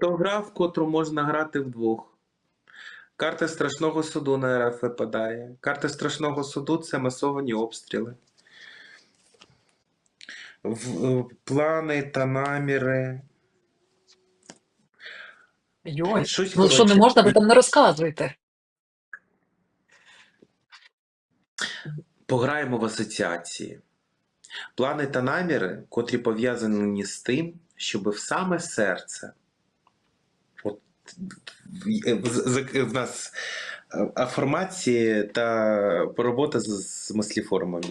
То гра, в котру можна грати вдвох. Карта страшного суду на РФ випадає. Карта страшного суду це масовані обстріли. В, е, плани та наміри. Йой, Щось, ну що не можна, ви там не розказуєте. Пограємо в асоціації. Плани та наміри, котрі пов'язані з тим, щоб в саме серце. От, в- нас е, та робота з, мисліформами.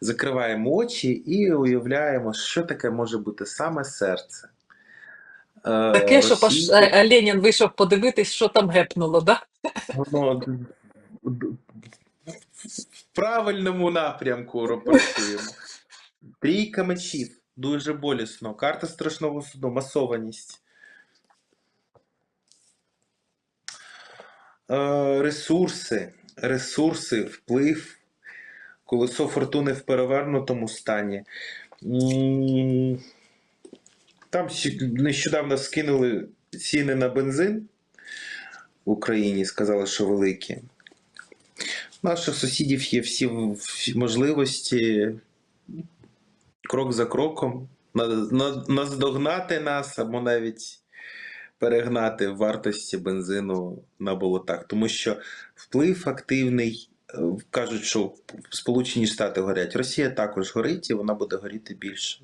Закриваємо очі і уявляємо, що таке може бути саме серце. Е, Таке, щоб аж е, Ленін вийшов подивитись, що там гепнуло, да? Воно в правильному напрямку працюємо. Трійка мечів. Дуже болісно. Карта страшного суду, масованість. Ресурси. Ресурси, вплив. Колесо фортуни в перевернутому стані. Там нещодавно скинули ціни на бензин в Україні, сказали, що великі. У наших сусідів є всі, можливості крок за кроком на- на- наздогнати нас або навіть перегнати вартості бензину на болотах. Тому що вплив активний. е, Кажуть, що Сполучені Штати горять. Росія також горить і вона буде горіти більше.